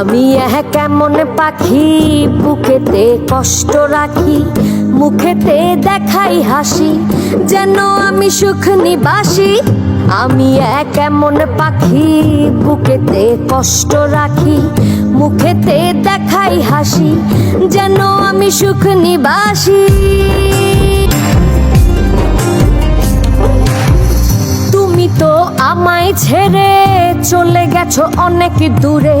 এক কেমন পাখি? বুকেতে কষ্ট রাখি, মুখেতে দেখাই হাসি। যেন আমি সুখ নিবাসী, আমি এক এমন পাখি? বুকেতে কষ্ট রাখি, মুখেতে দেখাই হাসি। যেন আমি সুখ নিবাসী। তুমি তো আমায় ছেড়ে চলে গেছো অনেক দূরে।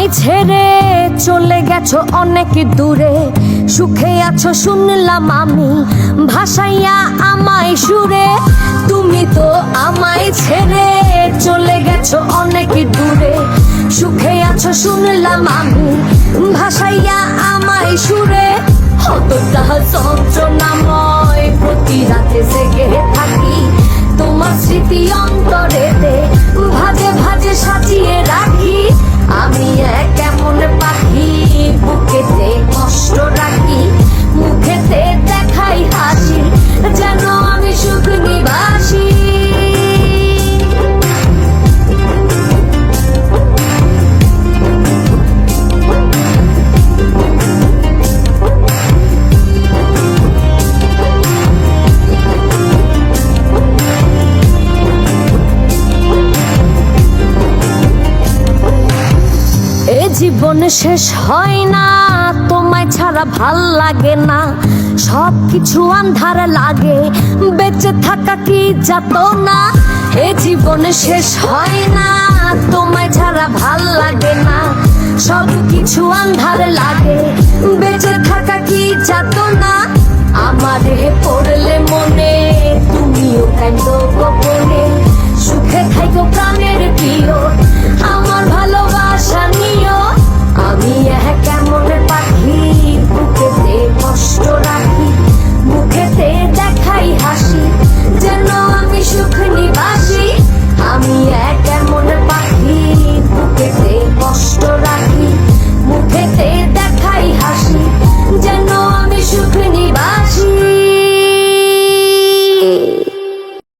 আমায় ছেড়ে, চলে গেছো অনেক দূরে। সুখে আছো শুনলাম আমি, ভাসাইয়া আমায় সুরে। তুমি তো আমায় ছেড়ে, চলে গেছো অনেক দূরে। সুখে আছো শুনলাম আমি, ভাসাইয়া আমায় সুরে। কতটা যন্ত্রণাময় প্রতি রাতে জীবন শেষ হয় না, তোমায় ছাড়া ভালো লাগে না। সব কিছু আন্ধার লাগে, বেঁচে থাকা কি যাত না এ জীবন শেষ হয় না, তোমায় ছাড়া ভালো লাগে না। সব কিছু আন্ধার লাগে, বেঁচে থাকা কি যাত না আমারে পড়লে মনে, তুমিও কেন গোপনে